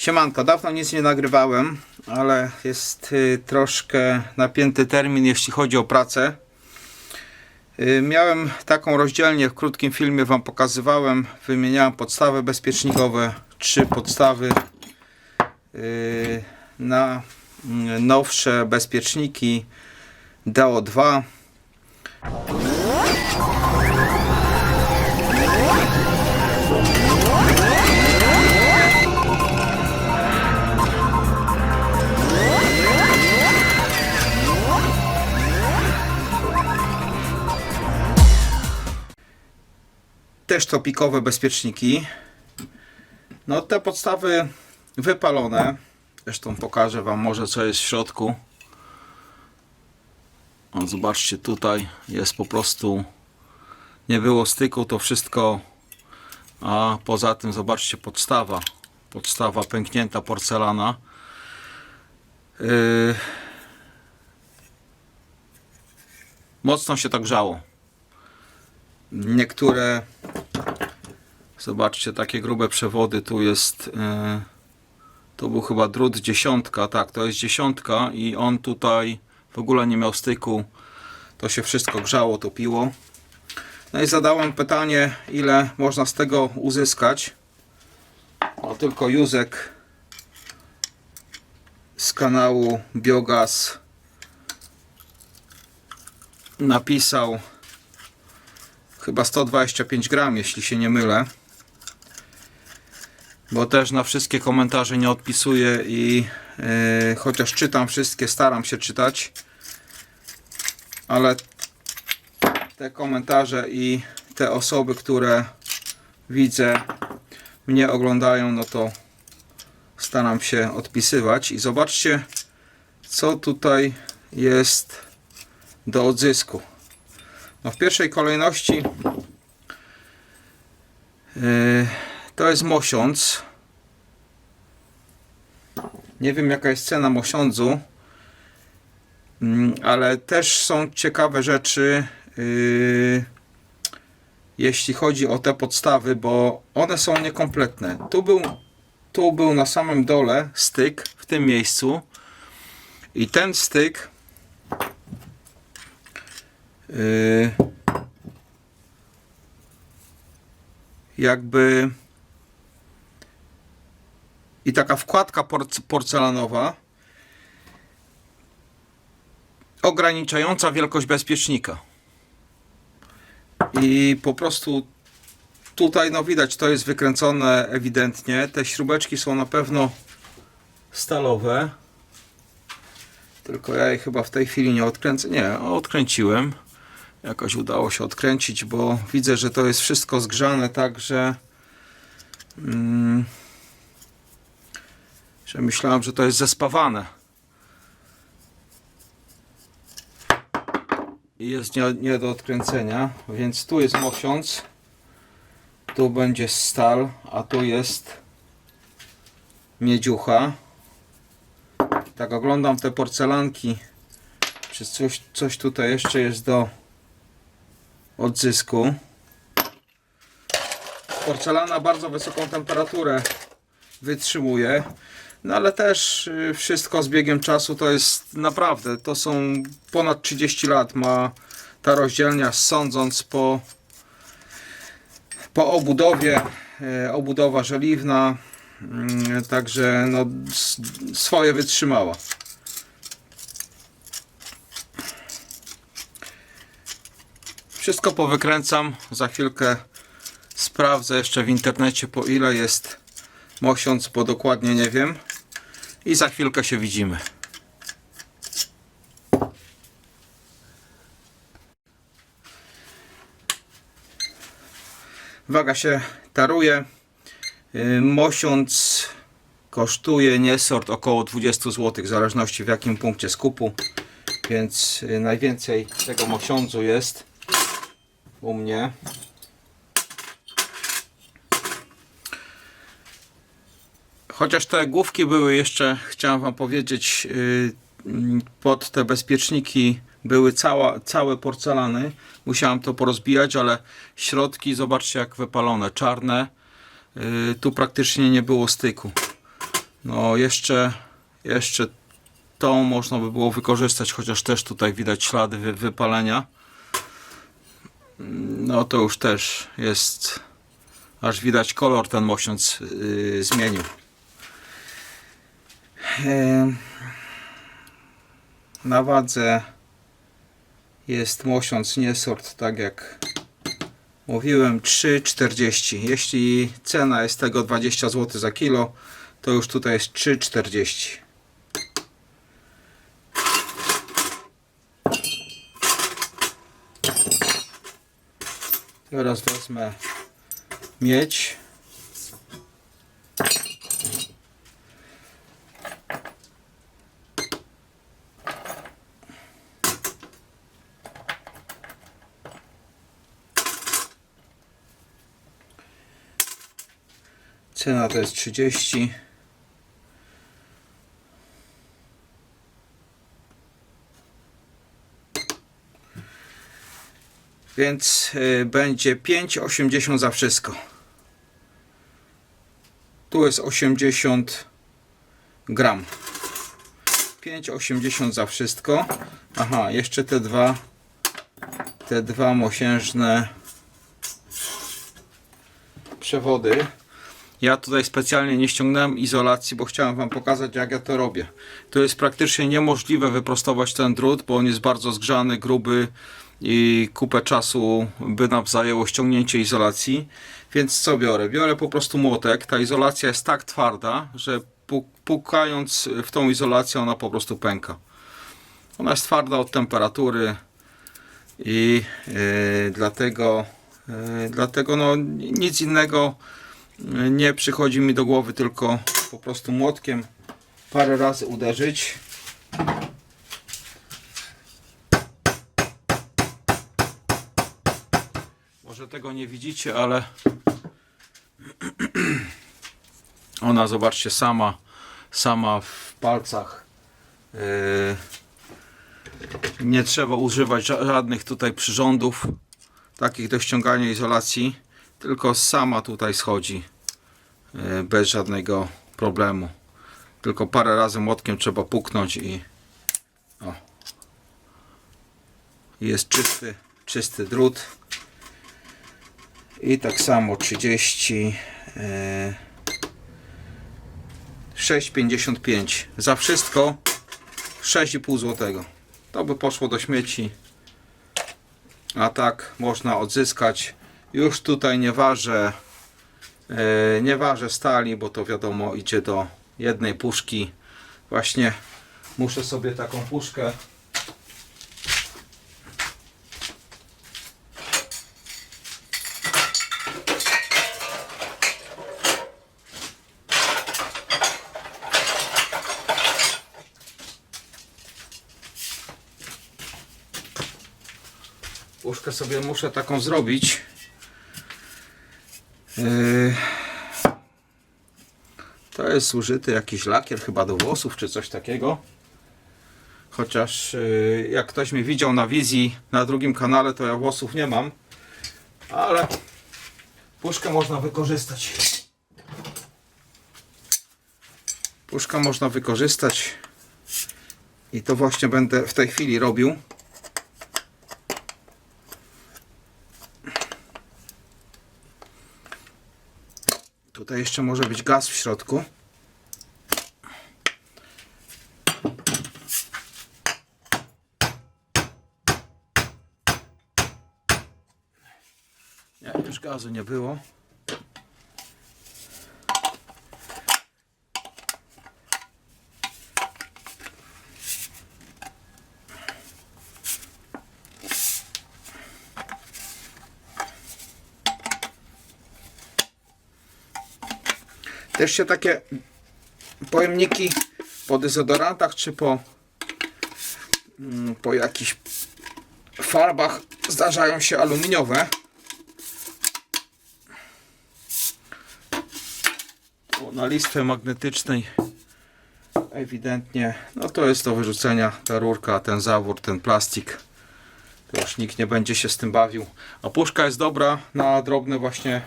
Siemanko, dawno nic nie nagrywałem, ale jest y, troszkę napięty termin, jeśli chodzi o pracę. Y, miałem taką rozdzielnię, w krótkim filmie Wam pokazywałem, wymieniałem podstawy bezpiecznikowe, trzy podstawy y, na mm, nowsze bezpieczniki DO2. Też topikowe bezpieczniki. No te podstawy wypalone. Zresztą pokażę Wam może co jest w środku. O, zobaczcie tutaj jest po prostu nie było styku to wszystko a poza tym zobaczcie podstawa podstawa pęknięta porcelana yy, mocno się tak grzało niektóre zobaczcie takie grube przewody. Tu jest e, tu był chyba drut dziesiątka. Tak to jest dziesiątka i on tutaj w ogóle nie miał styku. To się wszystko grzało topiło. No i zadałem pytanie ile można z tego uzyskać. O tylko Józek z kanału Biogaz napisał chyba 125 gram, jeśli się nie mylę. Bo też na wszystkie komentarze nie odpisuję i yy, chociaż czytam wszystkie, staram się czytać, ale te komentarze i te osoby, które widzę, mnie oglądają, no to staram się odpisywać. I zobaczcie, co tutaj jest do odzysku. No w pierwszej kolejności yy, to jest mosiądz. Nie wiem jaka jest cena mosiądzu, mm, ale też są ciekawe rzeczy yy, jeśli chodzi o te podstawy, bo one są niekompletne. Tu był, tu był na samym dole styk w tym miejscu i ten styk Yy, jakby i taka wkładka porc- porcelanowa ograniczająca wielkość bezpiecznika. I po prostu tutaj no widać to jest wykręcone ewidentnie. Te śrubeczki są na pewno stalowe. Tylko ja je chyba w tej chwili nie odkręcę. Nie, odkręciłem. Jakoś udało się odkręcić, bo widzę, że to jest wszystko zgrzane tak, że, mm, że myślałem, że to jest zespawane. I jest nie, nie do odkręcenia, więc tu jest mosiąc, tu będzie stal, a tu jest miedziucha. Tak oglądam te porcelanki, czy coś, coś tutaj jeszcze jest do odzysku. Porcelana bardzo wysoką temperaturę wytrzymuje, no ale też y, wszystko z biegiem czasu to jest naprawdę, to są ponad 30 lat ma ta rozdzielnia, sądząc po, po obudowie, y, obudowa żeliwna, mm, także no, swoje wytrzymała. Wszystko powykręcam. Za chwilkę sprawdzę jeszcze w internecie po ile jest mosiąc, bo dokładnie nie wiem. I za chwilkę się widzimy. Waga się taruje. Yy, Mosiąc kosztuje niesort około 20 zł, w zależności w jakim punkcie skupu. Więc yy, najwięcej tego mosiądzu jest u mnie. Chociaż te główki były jeszcze, chciałem Wam powiedzieć, yy, mm, pod te bezpieczniki były cała, całe porcelany. Musiałem to porozbijać, ale środki, zobaczcie jak wypalone, czarne. Yy, tu praktycznie nie było styku. No jeszcze, jeszcze tą można by było wykorzystać, chociaż też tutaj widać ślady wy- wypalenia. No to już też jest, aż widać kolor ten mosiąc yy, zmienił. Na wadze jest mosiąc nie sort, tak jak mówiłem, 3,40. Jeśli cena jest tego 20 zł za kilo, to już tutaj jest 3,40. Teraz wezmę miedź. Cena to jest 30. Więc y, będzie 5,80 za wszystko. Tu jest 80 gram. 5,80 za wszystko. Aha, jeszcze te dwa te dwa mosiężne przewody. Ja tutaj specjalnie nie ściągnąłem izolacji, bo chciałem Wam pokazać jak ja to robię. To jest praktycznie niemożliwe wyprostować ten drut, bo on jest bardzo zgrzany, gruby i kupę czasu by nam zajęło ściągnięcie izolacji. Więc co biorę? Biorę po prostu młotek. Ta izolacja jest tak twarda, że pu- pukając w tą izolację ona po prostu pęka. Ona jest twarda od temperatury i yy, dlatego, yy, dlatego no, nic innego nie przychodzi mi do głowy, tylko po prostu młotkiem parę razy uderzyć. Może tego nie widzicie, ale ona zobaczcie sama sama w palcach yy, nie trzeba używać ża- żadnych tutaj przyrządów takich do ściągania izolacji tylko sama tutaj schodzi yy, bez żadnego problemu. Tylko parę razy młotkiem trzeba puknąć i o, jest czysty czysty drut. I tak samo 30 yy, 6,55 za wszystko 6,5 zł to by poszło do śmieci. A tak można odzyskać już tutaj nie ważę e, nie ważę stali bo to wiadomo idzie do jednej puszki właśnie muszę sobie taką puszkę Puszkę sobie muszę taką zrobić. Yy, To jest użyty jakiś lakier chyba do włosów czy coś takiego. Chociaż yy, jak ktoś mnie widział na wizji na drugim kanale, to ja włosów nie mam. Ale puszkę można wykorzystać. Puszkę można wykorzystać. I to właśnie będę w tej chwili robił. Tutaj jeszcze może być gaz w środku. Nie, już gazu nie było. Też się takie pojemniki po dezodorantach czy po, mm, po jakichś farbach zdarzają się aluminiowe. Na listwie magnetycznej ewidentnie, no to jest do wyrzucenia ta rurka, ten zawór, ten plastik. To już nikt nie będzie się z tym bawił. A puszka jest dobra na drobne właśnie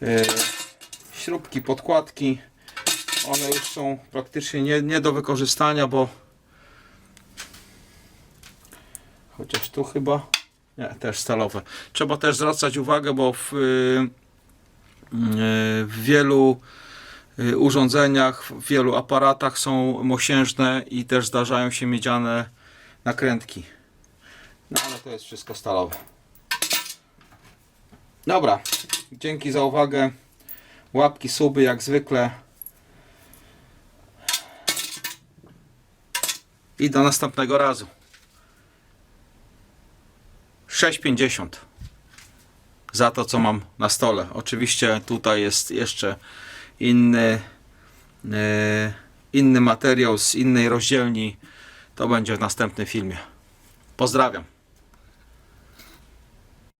yy, śrubki, podkładki. one już są praktycznie nie, nie do wykorzystania, bo chociaż tu chyba nie, też stalowe. Trzeba też zwracać uwagę, bo w, y, y, w wielu y, urządzeniach, w wielu aparatach są mosiężne i też zdarzają się miedziane nakrętki. No ale to jest wszystko stalowe. Dobra, dzięki za uwagę. Łapki, suby jak zwykle. I do następnego razu. 6,50 za to, co mam na stole. Oczywiście tutaj jest jeszcze inny, e, inny materiał z innej rozdzielni. To będzie w następnym filmie. Pozdrawiam.